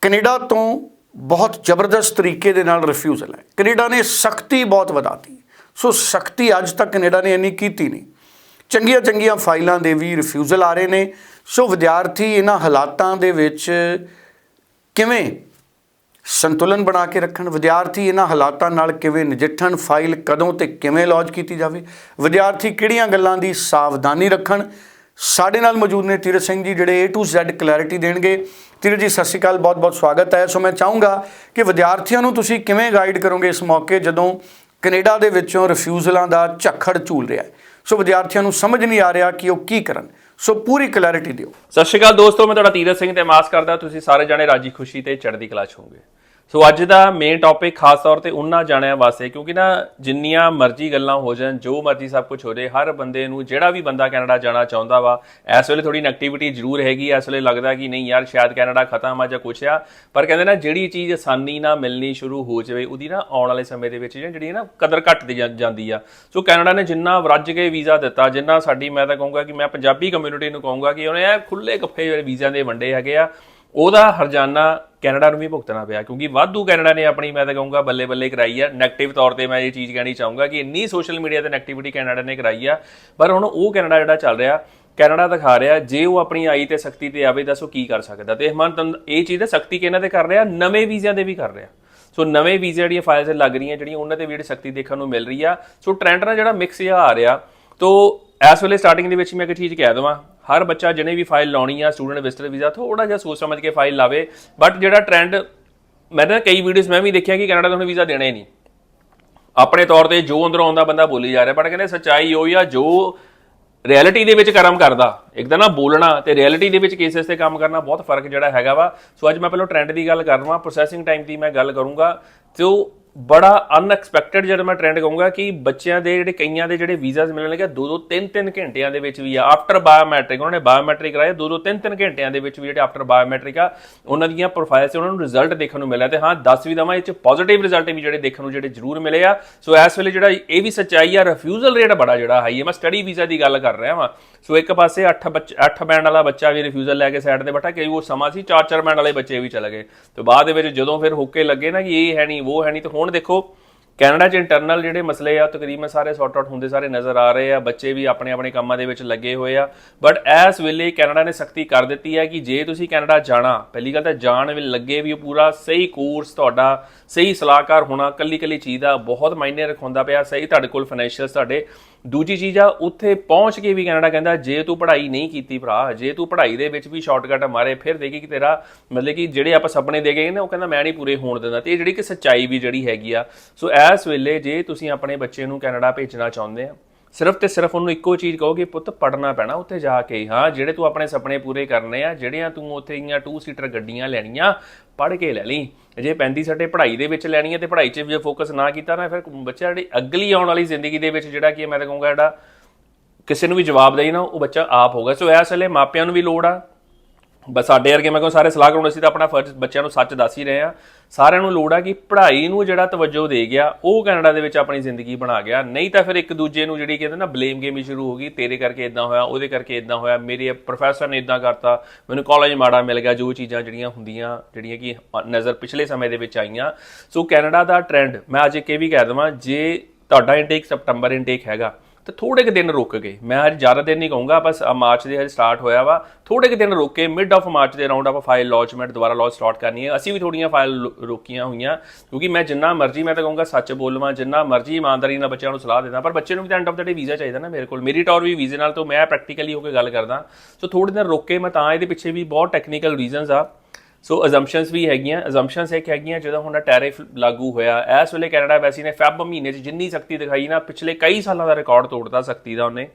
Canada ਤੋਂ ਬਹੁਤ ਜ਼ਬਰਦਸਤ ਤਰੀਕੇ ਦੇ ਨਾਲ ਰਿਫਿਊਜ਼ਲ ਹੈ ਕੈਨੇਡਾ ਨੇ ਸਖਤੀ ਬਹੁਤ ਵਧਾਤੀ। ਸੋ ਸਖਤੀ ਅੱਜ ਤੱਕ ਕੈਨੇਡਾ ਨੇ ਇੰਨੀ ਕੀਤੀ ਨਹੀਂ। ਚੰਗੀਆਂ ਚੰਗੀਆਂ ਫਾਈਲਾਂ ਦੇ ਵੀ ਰਿਫਿਊਜ਼ਲ ਆ ਰਹੇ ਨੇ। ਸੋ ਵਿਦਿਆਰਥੀ ਇਹਨਾਂ ਹਾਲਾਤਾਂ ਦੇ ਵਿੱਚ ਕਿਵੇਂ ਸੰਤੁਲਨ ਬਣਾ ਕੇ ਰੱਖਣ? ਵਿਦਿਆਰਥੀ ਇਹਨਾਂ ਹਾਲਾਤਾਂ ਨਾਲ ਕਿਵੇਂ ਨਜਿੱਠਣ? ਫਾਈਲ ਕਦੋਂ ਤੇ ਕਿਵੇਂ ਲੌਂਚ ਕੀਤੀ ਜਾਵੇ? ਵਿਦਿਆਰਥੀ ਕਿਹੜੀਆਂ ਗੱਲਾਂ ਦੀ ਸਾਵਧਾਨੀ ਰੱਖਣ? ਸਾਡੇ ਨਾਲ ਮੌਜੂਦ ਨੇ ਤੀਰਥ ਸਿੰਘ ਜੀ, ਜਿਹੜੇ A to Z ਕਲੈਰਿਟੀ ਦੇਣਗੇ। ਤੀਰਥ ਜੀ ਸਤਿ ਸ਼੍ਰੀ ਅਕਾਲ, ਬਹੁਤ ਬਹੁਤ ਸਵਾਗਤ ਹੈ। ਸੋ ਮੈਂ ਚਾਹੂੰਗਾ ਕਿ ਵਿਦਿਆਰਥੀਆਂ ਨੂੰ ਤੁਸੀਂ ਕਿਵੇਂ ਗਾਈਡ ਕਰੋਗੇ ਇਸ ਮੌਕੇ ਜਦੋਂ ਕੈਨੇਡਾ ਦੇ ਵਿੱਚੋਂ ਰਿਫਿਊਜ਼ਲਾਂ ਦਾ ਝੱਖੜ ਝੂਲ ਰਿਹਾ ਹੈ? ਸੋ ਵਿਦਿਆਰਥੀਆਂ ਨੂੰ ਸਮਝ ਨਹੀਂ ਆ ਰਿਹਾ ਕਿ ਉਹ ਕੀ ਕਰਨ। ਸੋ ਪੂਰੀ ਕਲੈਰਿਟੀ ਦਿਓ। ਸਤਿ ਸ਼੍ਰੀ ਅਕਾਲ ਦੋਸਤੋ, ਮੈਂ ਤੁਹਾਡਾ ਤੀਰਥ ਸਿੰਘ ਤੇ ਮਾਸ ਕਰਦਾ। ਤੁਸੀਂ ਸਾਰੇ ਜਾਣੇ ਰਾਜੀ ਖੁਸ਼ੀ ਤੇ ਚੜ੍ਹਦੀ ਕਲਾ 'ਚ ਹੋਵੋਗੇ। ਸੋ ਅੱਜ ਦਾ ਮੇਨ ਟੌਪਿਕ ਖਾਸ ਤੌਰ ਤੇ ਉਹਨਾਂ ਜਾਣਿਆਂ ਵਾਸਤੇ, ਕਿਉਂਕਿ ਨਾ ਜਿੰਨੀਆਂ ਮਰਜ਼ੀ ਗੱਲਾਂ ਹੋ ਜਾਣ, ਜੋ ਮਰਜ਼ੀ ਸਭ ਕੁਝ ਹੋ ਜਾਏ, ਹਰ ਬੰਦੇ ਨੂੰ ਜਿਹੜਾ ਵੀ ਬੰਦਾ ਕੈਨੇਡਾ ਜਾਣਾ ਚਾਹੁੰਦਾ ਵਾ, ਇਸ ਵੇਲੇ ਥੋੜੀ ਨੈਗੇਟਿਵਿਟੀ ਜ਼ਰੂਰ ਹੈਗੀ ਇਸ ਵੇਲੇ ਲੱਗਦਾ ਕਿ ਨਹੀਂ ਯਾਰ, ਸ਼ਾਇਦ ਕੈਨੇਡਾ ਖਤਮ ਆ ਜਾਂ ਕੁਛ ਆ, ਪਰ ਕਹਿੰਦੇ ਨਾ ਜਿਹੜੀ ਚੀਜ਼ ਆਸਾਨੀ ਨਾਲ ਮਿਲਣੀ ਸ਼ੁਰੂ ਹੋ ਜਾਵੇ, ਉਹਦੀ ਨਾ ਆਉਣ ਵਾਲੇ ਸਮੇਂ ਦੇ ਵਿੱਚ ਜਿਹੜੀ ਨਾ ਕਦਰ ਘਟਦੀ ਜਾਂ- ਜਾਂਦੀ ਆ। ਸੋ ਕੈਨੇਡਾ ਨੇ ਜਿੰਨਾ ਰੱਜ ਕੇ ਵੀਜ਼ਾ ਦਿੱਤਾ, ਜਿੰਨਾ ਸਾਡੀ, ਮੈਂ ਤਾਂ ਕਹੂੰਗਾ ਕਿ ਮੈਂ ਪੰਜਾਬੀ ਕਮਿਊਨਿਟੀ ਨੂੰ ਕਹੂੰਗਾ ਕਿ ਉਹਨੇ ਇਹ ਖੁੱਲੇ ਗੱਫੇ ਵੀਜ਼ਿਆਂ ਦੇ ਵੰਡੇ ਹੈਗੇ ਆ ਉਹਦਾ ਹਰਜਾਨਾ ਕੈਨੇਡਾ ਨੂੰ ਵੀ ਭੁਗਤਣਾ ਪਿਆ, ਕਿਉਂਕਿ ਵਾਧੂ ਕੈਨੇਡਾ ਨੇ ਆਪਣੀ, ਮੈਂ ਤਾਂ ਕਹੂੰਗਾ ਬੱਲੇ ਬੱਲੇ ਕਰਾਈ ਆ। ਨੈਗੇਟਿਵ ਤੌਰ ਤੇ ਮੈਂ ਇਹ ਚੀਜ਼ ਕਹਿਣੀ ਚਾਹੂੰਗਾ ਕਿ ਇੰਨੀ ਸੋਸ਼ਲ ਮੀਡੀਆ ਤੇ ਨੈਗੇਟਿਵਿਟੀ ਕੈਨੇਡਾ ਨੇ ਕਰਾਈ ਆ, ਪਰ ਹੁਣ ਉਹ ਕੈਨੇਡਾ ਜਿਹੜਾ ਚੱਲ ਰਿਹਾ, ਕੈਨੇਡਾ ਦਿਖਾ ਰਿਹਾ, ਜੇ ਉਹ ਆਪਣੀ ਆਈ ਤੇ ਸਖਤੀ ਤੇ ਆਵੇ, ਦੱਸੋ ਕੀ ਕਰ ਸਕਦਾ। ਤੇ ਮਨ ਇਹ ਚੀਜ਼ ਹੈ ਸਖਤੀ ਕਿਹਨਾਂ ਤੇ ਕਰ ਰਿਹਾ? ਨਵੇਂ ਵੀਜ਼ਿਆਂ ਦੇ ਵੀ ਕਰ ਰਿਹਾ। ਸੋ ਨਵੇਂ ਵੀਜ਼ੇ ਜਿਹੜੀਆਂ ਫਾਈਲਸ ਲੱਗ ਰਹੀਆਂ, ਜਿਹੜੀਆਂ ਉਹਨਾਂ ਤੇ ਵੀ ਜਿਹੜੀ ਸਖਤੀ ਦੇਖਣ ਨੂੰ ਮਿਲ ਰਹੀ ਆ। ਸੋ ਟ੍ਰੈਂਡ ਨਾਲ ਜਿਹੜਾ ਮਿਕਸ ਜਿਹਾ ਆ ਰਿਹਾ, ਤੋ ਇਸ ਵੇਲੇ ਸਟਾਰਟਿੰਗ ਦੇ ਵਿੱਚ ਮੈਂ ਇੱਕ ਚੀਜ਼ ਕਹਿ ਦਵਾਂ, ਹਰ ਬੱਚਾ ਜਿਹਨੇ ਵੀ ਫਾਈਲ ਲਾਉਣੀ ਆ ਸਟੂਡੈਂਟ ਵਿਜ਼ਟਰ ਵੀਜ਼ਾ ਥੋੜਾ ਜਿਹਾ ਸੋਚ ਸਮਝ ਕੇ ਫਾਈਲ ਲਾਵੇ ਬਟ ਜਿਹੜਾ ਟ੍ਰੈਂਡ ਮੈਂ ਤਾਂ ਕਈ ਵੀਡੀਓਜ਼ ਮੈਂ ਵੀ ਦੇਖਿਆ ਕਿ ਕੈਨੇਡਾ ਤੁਹਾਨੂੰ ਵੀਜ਼ਾ ਦੇਣਾ ਹੀ ਨਹੀਂ। ਆਪਣੇ ਤੌਰ ਤੇ ਜੋ ਅੰਦਰੋਂ ਆਉਂਦਾ ਬੰਦਾ ਬੋਲੀ ਜਾ ਰਿਹਾ ਬਟ ਕਹਿੰਦੇ ਸੱਚਾਈ ਉਹ ਆ ਜੋ ਰਿਐਲਿਟੀ ਦੇ ਵਿੱਚ ਕਰਮ ਕਰਦਾ। ਇੱਕ ਤਾਂ ਨਾ ਬੋਲਣਾ ਤੇ ਰਿਐਲਿਟੀ ਦੇ ਵਿੱਚ ਕੇਸਸ ਤੇ ਕੰਮ ਕਰਨਾ ਬਹੁਤ ਫ਼ਰਕ ਜਿਹੜਾ ਹੈਗਾ ਵਾ। ਸੋ ਅੱਜ ਮੈਂ ਪਹਿਲਾਂ ਟ੍ਰੈਂਡ ਦੀ ਗੱਲ ਕਰਨਾ ਪ੍ਰੋਸੈਸਿੰਗ ਟਾਈਮ ਦੀ ਮੈਂ ਗੱਲ ਕਰੂੰਗਾ, ਤੇ ਉਹ ਬੜਾ ਅਨਐਕਸਪੈਕਟਡ ਜਿਹੜਾ ਮੈਂ ਟ੍ਰੈਂਡ ਕਹੂੰਗਾ ਕਿ ਬੱਚਿਆਂ ਦੇ ਜਿਹੜੇ ਕਈਆਂ ਦੇ ਜਿਹੜੇ ਵੀਜ਼ਾਸ ਮਿਲਣ ਲੱਗੇ 2-2 3-3 ਘੰਟਿਆਂ ਦੇ ਵਿੱਚ ਵੀ ਆ। ਆਫਟਰ ਬਾਇਓਮੈਟ੍ਰਿਕ ਉਹਨਾਂ ਨੇ ਬਾਇਓਮੈਟ੍ਰਿਕ ਕਰਾਇਆ 2-2 3-3 ਘੰਟਿਆਂ ਦੇ ਵਿੱਚ ਵੀ ਜਿਹੜੇ ਆਫਟਰ ਬਾਇਓਮੈਟ੍ਰਿਕ ਆ, ਉਹਨਾਂ ਦੀਆਂ ਪ੍ਰੋਫਾਈਲ ਤੇ ਉਹਨਾਂ ਨੂੰ ਰਿਜ਼ਲਟ ਦੇਖਣ ਨੂੰ ਮਿਲਿਆ ਤੇ ਹਾਂ 10 ਵੀ ਦਵਾਂ, ਇਹ ਚ ਪੋਜ਼ਿਟਿਵ ਰਿਜ਼ਲਟ ਵੀ ਜਿਹੜੇ ਦੇਖਣ ਨੂੰ ਜਿਹੜੇ ਜ਼ਰੂਰ ਮਿਲੇ ਆ। ਸੋ ਇਸ ਵੇਲੇ ਜਿਹੜਾ ਇਹ ਵੀ ਸੱਚਾਈ ਆ ਰਿਫਿਊਜ਼ਲ ਰੇਟ ਬੜਾ ਜਿਹੜਾ ਹਾਈ ਹੈ ਮੈਂ ਸਟੱਡੀ ਵੀਜ਼ਾ ਦੀ ਗੱਲ ਕਰ ਰਿਹਾ ਵਾਂ। ਸੋ ਇੱਕ ਪਾਸੇ 8 ਬੱਚ 8 ਬੈਂਡ ਵਾਲਾ ਬੱਚਾ ਵੀ ਰਿਫਿਊਜ਼ਲ ਲੈ ਕੇ ਸਾਈਡ ਤੇ ਬੈਠਾ, ਕਈ ਉਹ ਸਮਾਂ ਸੀ 4-4 ਬੈਂਡ ਵਾਲੇ ਬੱਚੇ ਵੀ ਚਲੇ ਗਏ। ਤੇ ਬਾਅਦ ਦੇ ਵਿੱਚ ਜਦੋਂ ਫਿਰ ਹੁੱਕੇ ਲੱਗੇ ਨਾ ਕਿ ਇਹ ਹੈ ਨਹੀਂ, ਉਹ ਹੈ ਨਹੀਂ, ਤੇ ਹੁਣ ਦੇਖੋ ਕੈਨੇਡਾ 'ਚ ਇੰਟਰਨਲ ਜਿਹੜੇ ਮਸਲੇ ਆ ਉਹ ਤਕਰੀਬਨ ਸਾਰੇ ਸੌਰਟ ਆਊਟ ਹੁੰਦੇ ਸਾਰੇ ਨਜ਼ਰ ਆ ਰਹੇ ਆ, ਬੱਚੇ ਵੀ ਆਪਣੇ ਆਪਣੇ ਕੰਮਾਂ ਦੇ ਵਿੱਚ ਲੱਗੇ ਹੋਏ ਆ। ਬਟ ਇਸ ਵੇਲੇ ਕੈਨੇਡਾ ਨੇ ਸਖਤੀ ਕਰ ਦਿੱਤੀ ਹੈ ਕਿ ਜੇ ਤੁਸੀਂ ਕੈਨੇਡਾ ਜਾਣਾ, ਪਹਿਲੀ ਗੱਲ ਤਾਂ ਜਾਣ ਵੇਲੇ ਲੱਗੇ ਵੀ ਉਹ ਪੂਰਾ ਸਹੀ ਕੋਰਸ ਤੁਹਾਡਾ, ਸਹੀ ਸਲਾਹਕਾਰ ਹੋਣਾ ਕੱਲੀ ਕੱਲੀ ਚੀਜ਼ ਦਾ ਬਹੁਤ ਮਾਇਨੇ ਰਖਾਉਂਦਾ ਪਿਆ, ਸਹੀ ਤੁਹਾਡੇ ਕੋਲ ਫਾਈਨੈਂਸ਼ੀਅਲਸ ਤੁਹਾਡੇ। ਦੂਜੀ ਚੀਜ਼ ਆ, ਉੱਥੇ ਪਹੁੰਚ ਕੇ ਵੀ ਕੈਨੇਡਾ ਕਹਿੰਦਾ, ਜੇ ਤੂੰ ਪੜ੍ਹਾਈ ਨਹੀਂ ਕੀਤੀ ਭਰਾ, ਜੇ ਤੂੰ ਪੜ੍ਹਾਈ ਦੇ ਵਿੱਚ ਵੀ ਸ਼ਾਰਟਕਟ ਮਾਰੇ, ਫਿਰ ਦੇਖੀ ਕਿ ਤੇਰਾ ਮਤਲਬ ਕਿ ਜਿਹੜੇ ਆਪਾਂ ਸੁਪਨੇ ਦੇ ਗਏ ਨੇ, ਉਹ ਕਹਿੰਦਾ ਮੈਂ ਨਹੀਂ ਪੂਰੇ ਹੋਣ ਦਿੰਦਾ। ਤੇ ਇਹ ਜਿਹੜੀ ਕਿ ਸੱਚਾਈ ਵੀ ਜਿਹੜੀ ਹੈਗੀ ਆ। ਸੋ ਇਸ ਵੇਲੇ ਜੇ ਤੁਸੀਂ ਆਪਣੇ ਬੱਚੇ ਨੂੰ ਕੈਨੇਡਾ ਭੇਜਣਾ ਚਾਹੁੰਦੇ ਆ, ਸਿਰਫ ਤੇ ਸਿਰਫ ਉਹਨੂੰ ਇੱਕੋ ਚੀਜ਼ ਕਹੋਗੇ ਪੁੱਤ ਪੜਨਾ ਪੈਣਾ ਉੱਥੇ ਜਾ ਕੇ। ਹਾਂ, ਜਿਹੜੇ ਤੂੰ ਆਪਣੇ ਸੁਪਨੇ ਪੂਰੇ ਕਰਨੇ ਆ, ਜਿਹੜੀਆਂ ਤੂੰ ਉੱਥੇ ਦੀਆਂ 2 ਸੀਟਰ ਗੱਡੀਆਂ ਲੈਣੀਆਂ ਪੜ ਕੇ ਲੈ ਲਈ। ਜੇ ਪੈਂਦੀ ਸਾਡੇ ਪੜ੍ਹਾਈ ਦੇ ਵਿੱਚ ਲੈਣੀ ਹੈ ਤੇ ਪੜ੍ਹਾਈ 'ਚ ਜੇ ਫੋਕਸ ਨਾ ਕੀਤਾ ਨਾ ਫਿਰ ਬੱਚਾ ਜਿਹੜੀ ਅਗਲੀ ਆਉਣ ਵਾਲੀ ਜ਼ਿੰਦਗੀ ਦੇ ਵਿੱਚ ਜਿਹੜਾ ਕੀ ਮੈਂ ਤਾਂ ਕਹੂੰਗਾ ਜਿਹੜਾ ਕਿਸੇ ਨੂੰ ਵੀ ਜਵਾਬ ਦੇਈ ਨਾ, ਉਹ ਬੱਚਾ ਆਪ ਹੋਗਾ ਸੋ ਇਸ ਵੇਲੇ ਮਾਪਿਆਂ ਨੂੰ ਵੀ ਲੋੜ ਆ। ਬਸ ਸਾਡੇ ਵਰਗੇ ਮੈਂ ਕਹਾਂ ਸਾਰੇ ਸਲਾਹ ਕਰਾਉਣ ਅਸੀਂ ਤਾਂ ਆਪਣਾ ਫਰਜ਼ ਬੱਚਿਆਂ ਨੂੰ ਸੱਚ ਦੱਸ ਹੀ ਰਹੇ ਆ ਸਾਰਿਆਂ ਨੂੰ ਲੋੜ ਆ ਕਿ ਪੜ੍ਹਾਈ ਨੂੰ ਜਿਹੜਾ ਤਵੱਜੋ ਦੇ ਗਿਆ, ਉਹ ਕੈਨੇਡਾ ਦੇ ਵਿੱਚ ਆਪਣੀ ਜ਼ਿੰਦਗੀ ਬਣਾ ਗਿਆ। ਨਹੀਂ ਤਾਂ ਫਿਰ ਇੱਕ ਦੂਜੇ ਨੂੰ ਜਿਹੜੀ ਕਹਿੰਦੇ ਨਾ ਬਲੇਮ ਗੇਮ ਹੀ ਸ਼ੁਰੂ ਹੋ ਗਈ, ਤੇਰੇ ਕਰਕੇ ਇਦਾਂ ਹੋਇਆ, ਉਹਦੇ ਕਰਕੇ ਇਦਾਂ ਹੋਇਆ, ਮੇਰੇ ਪ੍ਰੋਫੈਸਰ ਨੇ ਇਦਾਂ ਕਰਤਾ, ਮੈਨੂੰ ਕਾਲਜ ਮਾੜਾ ਮਿਲ ਗਿਆ, ਜੋ ਚੀਜ਼ਾਂ ਜਿਹੜੀਆਂ ਹੁੰਦੀਆਂ, ਜਿਹੜੀਆਂ ਕਿ ਨਜ਼ਰ ਪਿਛਲੇ ਸਮੇਂ ਦੇ ਵਿੱਚ ਆਈਆਂ। ਸੋ ਕੈਨੇਡਾ ਦਾ ਟ੍ਰੈਂਡ ਮੈਂ ਅੱਜ ਇੱਕ ਇਹ ਵੀ ਕਹਿ ਦਵਾਂ, ਜੇ ਤੁਹਾਡਾ ਇਨਟੇਕ ਸਪਟੰਬਰ ਇਨਟੇਕ ਹੈਗਾ ਤੇ ਥੋੜੇ ਕੁ ਦਿਨ ਰੁਕ ਗਏ। ਮੈਂ ਅੱਜ ਜ਼ਿਆਦਾ ਦਿਨ ਨਹੀਂ ਕਹੂੰਗਾ, ਬਸ ਮਾਰਚ ਦੇ ਹਜੇ ਸਟਾਰਟ ਹੋਇਆ ਵਾ। ਥੋੜੇ ਕੁ ਦਿਨ ਰੁਕ ਕੇ ਮਿਡ ਆਫ ਮਾਰਚ ਦੇ ਅਰਾਊਂਡ ਆਪਾਂ ਫਾਈਲ ਲਾਂਚਮੈਂਟ ਦੁਬਾਰਾ ਲਾਂਚ ਸਟਾਰਟ ਕਰਨੀ ਹੈ। ਅਸੀਂ ਵੀ ਥੋੜੀਆਂ ਫਾਈਲ ਰੋਕੀਆਂ ਹੋਈਆਂ, ਕਿਉਂਕਿ ਮੈਂ ਜਿੰਨਾ ਮਰਜ਼ੀ, ਮੈਂ ਤਾਂ ਕਹੂੰਗਾ ਸੱਚ ਬੋਲਵਾਂ, ਜਿੰਨਾ ਮਰਜ਼ੀ ਇਮਾਨਦਾਰੀ ਨਾਲ ਬੱਚਿਆਂ ਨੂੰ ਸਲਾਹ ਦੇਦਾ, ਪਰ ਬੱਚੇ ਨੂੰ ਵੀ ਤਾਂ end of the day visa ਚਾਹੀਦਾ ਨਾ ਮੇਰੇ ਕੋਲ। ਮੇਰੀ ਟੌਰ ਵੀ ਵੀਜ਼ੇ ਨਾਲ ਤੋਂ ਮੈਂ ਪ੍ਰੈਕਟੀਕਲੀ ਹੋ ਕੇ ਗੱਲ ਕਰਦਾ। ਸੋ ਥੋੜੇ ਦਿਨ ਰੁਕ ਕੇ ਮੈਂ ਤਾਂ ਇਹਦੇ ਪਿੱਛੇ ਵੀ ਬਹੁਤ ਟੈਕਨੀਕਲ ਰੀਜ਼ਨਸ ਆ। ਸੋ ਅਜ਼ੰਪਸ਼ਨਸ ਵੀ ਹੈਗੀਆਂ। ਅਜ਼ੰਪਸ਼ਨਸ ਇੱਕ ਹੈਗੀਆਂ ਜਦੋਂ ਹੁਣ ਟੈਰਿਫ ਲਾਗੂ ਹੋਇਆ, ਇਸ ਵੇਲੇ ਕੈਨੇਡਾ ਐਮਬੈਸੀ ਨੇ ਫੈਬ ਮਹੀਨੇ 'ਚ ਜਿੰਨੀ ਸਖਤੀ ਦਿਖਾਈ ਨਾ, ਪਿਛਲੇ ਕਈ ਸਾਲਾਂ ਦਾ ਰਿਕਾਰਡ ਤੋੜਦਾ ਸਖਤੀ ਦਾ ਉਹਨੇ।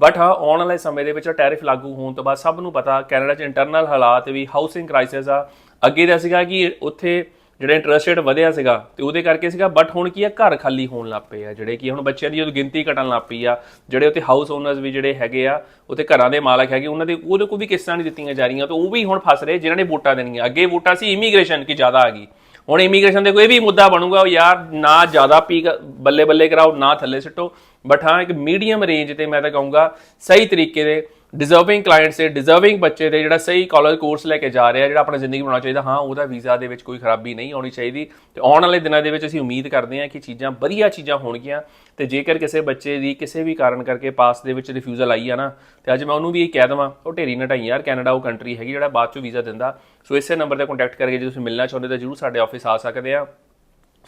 ਬਟ ਹਾਂ, ਆਉਣ ਵਾਲੇ ਸਮੇਂ ਦੇ ਵਿੱਚ ਟੈਰਿਫ ਲਾਗੂ ਹੋਣ ਤੋਂ ਬਾਅਦ ਸਭ ਨੂੰ ਪਤਾ ਕੈਨੇਡਾ 'ਚ ਇੰਟਰਨਲ ਹਾਲਾਤ ਵੀ ਹਾਊਸਿੰਗ ਕ੍ਰਾਈਸਿਸ ਆ। ਅੱਗੇ ਦਾ ਸੀਗਾ ਕਿ ਉੱਥੇ ਜਿਹੜਾ ਇੰਟਰਸਟ ਰੇਟ ਵਧਿਆ ਸੀਗਾ ਤੇ ਉਹਦੇ ਕਰਕੇ ਸੀਗਾ ਬਟ ਹੁਣ ਕੀ ਆ, ਘਰ ਖਾਲੀ ਹੋਣ ਲੱਗ ਪਏ ਆ ਜਿਹੜੇ ਕਿ ਹੁਣ ਬੱਚਿਆਂ ਦੀ ਜਦੋਂ ਗਿਣਤੀ ਘਟਣ ਲੱਗ ਪਈ ਆ, ਜਿਹੜੇ ਉੱਥੇ ਹਾਊਸ ਓਨਰਸ ਵੀ ਜਿਹੜੇ ਹੈਗੇ ਆ, ਉੱਥੇ ਘਰਾਂ ਦੇ ਮਾਲਕ ਹੈਗੇ, ਉਹਨਾਂ ਦੇ ਉਹਦੇ ਕੋਲ ਵੀ ਕਿਸ਼ਤਾਂ ਨਹੀਂ ਦਿੱਤੀਆਂ ਜਾ ਰਹੀਆਂ, ਤੇ ਉਹ ਵੀ ਹੁਣ ਫਸ ਰਹੇ, ਜਿਨ੍ਹਾਂ ਨੇ ਵੋਟਾਂ ਦੇਣੀਆਂ। ਅੱਗੇ ਵੋਟਾਂ ਸੀ ਇਮੀਗ੍ਰੇਸ਼ਨ ਕੀ ਜ਼ਿਆਦਾ ਆ ਗਈ। ਹੁਣ ਇਮੀਗ੍ਰੇਸ਼ਨ ਦੇ ਕੋਈ ਵੀ ਮੁੱਦਾ ਬਣੂਗਾ, ਉਹ ਯਾਰ ਨਾ ਜ਼ਿਆਦਾ ਪੀ ਬੱਲੇ ਬੱਲੇ ਕਰਾਓ, ਨਾ ਥੱਲੇ ਸਿੱਟੋ। ਬਟ ਹਾਂ, ਇੱਕ ਮੀਡੀਅਮ ਰੇਂਜ ਤੇ ਮੈਂ ਤਾਂ ਕਹੂੰਗਾ, ਸਹੀ ਤਰੀਕੇ ਦੇ ਡਿਜ਼ਰਵਿੰਗ ਕਲਾਇੰਟਸ ਦੇ ਡਿਜ਼ਰਵਿੰਗ ਬੱਚੇ ਦੇ ਜਿਹੜਾ ਸਹੀ ਕਾਲਜ ਕੋਰਸ ਲੈ ਕੇ ਜਾ ਰਿਹਾ, ਜਿਹੜਾ ਆਪਣੀ ਜ਼ਿੰਦਗੀ ਬਣਾਉਣਾ ਚਾਹੀਦਾ, ਹਾਂ, ਉਹਦਾ ਵੀਜ਼ਾ ਦੇ ਵਿੱਚ ਕੋਈ ਖਰਾਬੀ ਨਹੀਂ ਆਉਣੀ ਚਾਹੀਦੀ। ਤੇ ਆਉਣ ਵਾਲੇ ਦਿਨਾਂ ਦੇ ਵਿੱਚ ਅਸੀਂ ਉਮੀਦ ਕਰਦੇ ਹਾਂ ਕਿ ਚੀਜ਼ਾਂ ਵਧੀਆ ਚੀਜ਼ਾਂ ਹੋਣਗੀਆਂ। ਤੇ ਜੇਕਰ ਕਿਸੇ ਬੱਚੇ ਦੀ ਕਿਸੇ ਵੀ ਕਾਰਨ ਕਰਕੇ ਪਾਸ ਦੇ ਵਿੱਚ ਰਿਫਿਊਜ਼ਲ ਆਈ ਆ ਨਾ, ਤੇ ਅੱਜ ਮੈਂ ਉਹਨੂੰ ਵੀ ਇਹ ਕਹਿ ਦਵਾਂ, ਉਹ ਢੇਰੀ ਨਾ ਢਾਈ ਯਾਰ, ਕੈਨੇਡਾ ਉਹ ਕੰਟਰੀ ਹੈਗੀ ਜਿਹੜਾ ਬਾਅਦ ਚੋਂ ਵੀਜ਼ਾ ਦਿੰਦਾ। ਸੋ ਇਸੇ ਨੰਬਰ ਤੇ ਕੰਟੈਕਟ ਕਰਕੇ ਜੇ ਤੁਸੀਂ ਮਿਲਣਾ ਚਾਹੁੰਦੇ ਤਾਂ ਜਰੂਰ ਸਾਡੇ ਆਫਿਸ ਆ ਸਕਦੇ ਆ।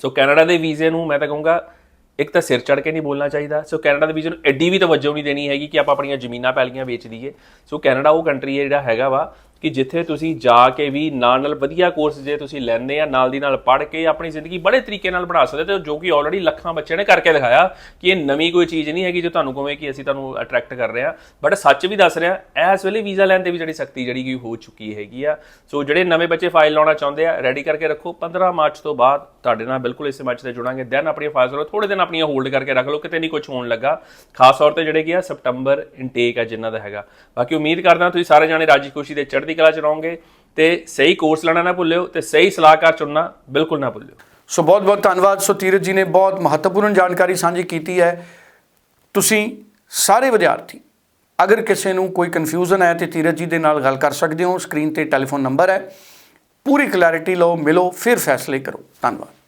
ਸੋ ਕੈਨੇਡਾ ਦੇ ਵੀਜ਼ੇ ਨੂੰ ਮੈਂ ਤਾਂ ਕਹੂੰਗਾ ਇੱਕ ਤਾਂ ਸਿਰ ਚੜ ਕੇ ਨਹੀਂ ਬੋਲਣਾ ਚਾਹੀਦਾ। ਸੋ ਕੈਨੇਡਾ ਦੇ ਵੀਜ਼ੇ ਨੂੰ ਐਡੀ ਵੀ ਤਵੱਜੋ ਨਹੀਂ ਦੇਣੀ ਹੈਗੀ ਕਿ ਆਪਾਂ ਆਪਣੀਆਂ ਜ਼ਮੀਨਾਂ ਪੈਲੀਆਂ ਵੇਚ ਦਈਏ। ਸੋ ਕੈਨੇਡਾ ਉਹ ਕੰਟਰੀ ਹੈ ਜਿਹੜਾ ਹੈਗਾ ਵਾ ਕਿ ਜਿੱਥੇ ਤੁਸੀਂ ਜਾ ਕੇ ਵੀ ਨਾਲ ਨਾਲ ਵਧੀਆ ਕੋਰਸ ਜੇ ਤੁਸੀਂ ਲੈਂਦੇ ਆ, ਨਾਲ ਦੀ ਨਾਲ ਪੜ੍ਹ ਕੇ ਆਪਣੀ ਜ਼ਿੰਦਗੀ ਬੜੇ ਤਰੀਕੇ ਨਾਲ ਬਣਾ ਸਕਦੇ ਤੇ ਜੋ ਕਿ ਆਲਰੇਡੀ ਲੱਖਾਂ ਬੱਚਿਆਂ ਨੇ ਕਰਕੇ ਦਿਖਾਇਆ ਕਿ ਇਹ ਨਵੀਂ ਕੋਈ ਚੀਜ਼ ਨਹੀਂ ਹੈਗੀ ਜੋ ਤੁਹਾਨੂੰ ਕਹੇ ਕਿ ਅਸੀਂ ਤੁਹਾਨੂੰ ਅਟਰੈਕਟ ਕਰ ਰਹੇ ਆ। ਬਟ ਸੱਚ ਵੀ ਦੱਸ ਰਿਹਾ, ਇਸ ਵੇਲੇ ਵੀਜ਼ਾ ਲੈਣ ਤੇ ਵੀ ਜਿਹੜੀ ਸਖਤੀ ਜਿਹੜੀ ਕਿ ਹੋ ਚੁੱਕੀ ਹੈਗੀ ਆ। ਸੋ ਜਿਹੜੇ ਨਵੇਂ ਬੱਚੇ ਫਾਈਲ ਲਾਉਣਾ ਚਾਹੁੰਦੇ ਆ ਰੈਡੀ ਕਰਕੇ ਰੱਖੋ। 15 ਮਾਰਚ ਤੋਂ ਬਾਅਦ ਤੁਹਾਡੇ ਨਾਲ ਬਿਲਕੁਲ ਇਸੇ ਮੈਚ ਤੇ ਜੁੜਾਂਗੇ। ਦੈਨ ਆਪਣੀਆਂ ਫਾਈਲ ਲਓ ਥੋੜੇ ਦਿਨ ਆਪਣੀਆਂ ਹੋਲਡ ਕਰਕੇ ਰੱਖ ਲਓ, ਕਿਤੇ ਨਹੀਂ ਕੁਝ ਹੋਣ ਲੱਗਾ। ਖਾਸ ਤੌਰ ਤੇ ਜਿਹੜੇ ਕੀ ਆ ਸਪਟੰਬਰ ਇਨਟੇਕ ਆ ਜਿਨ੍ਹਾਂ ਦਾ ਹੈਗਾ। ਬਾਕੀ ਉਮੀਦ ਕਰਦਾ ਤੁਸੀਂ ਸਾਰੇ ਜਾਣੇ ਰਾਜੀ ਖੁਸ਼ੀ ਤੇ ਚੜ੍ਹਦੀ ਕਲਾ ਚ ਰਹੋਗੇ ਤੇ ਸਹੀ ਕੋਰਸ ਲੈਣਾ ਨਾ ਭੁੱਲਿਓ ਤੇ ਸਹੀ ਸਲਾਹਕਾਰ ਚੁਣਨਾ ਬਿਲਕੁਲ ਨਾ ਭੁੱਲਿਓ। ਸੋ ਬਹੁਤ ਬਹੁਤ ਧੰਨਵਾਦ। ਸੋ ਧੀਰਜ ਜੀ ਨੇ ਬਹੁਤ ਮਹੱਤਵਪੂਰਨ ਜਾਣਕਾਰੀ ਸਾਂਝੀ ਕੀਤੀ ਹੈ। ਤੁਸੀਂ ਸਾਰੇ ਵਿਦਿਆਰਥੀ, ਅਗਰ ਕਿਸੇ ਨੂੰ ਕੋਈ ਕਨਫਿਊਜ਼ਨ ਹੈ ਤੇ ਧੀਰਜ ਜੀ ਦੇ ਨਾਲ ਗੱਲ ਕਰ ਸਕਦੇ ਹੋ। ਸਕਰੀਨ ਤੇ ਟੈਲੀਫੋਨ ਨੰਬਰ ਹੈ। ਪੂਰੀ ਕਲੈਰਿਟੀ ਲਓ, ਮਿਲੋ, ਫਿਰ ਫੈਸਲੇ ਕਰੋ। ਧੰਨਵਾਦ।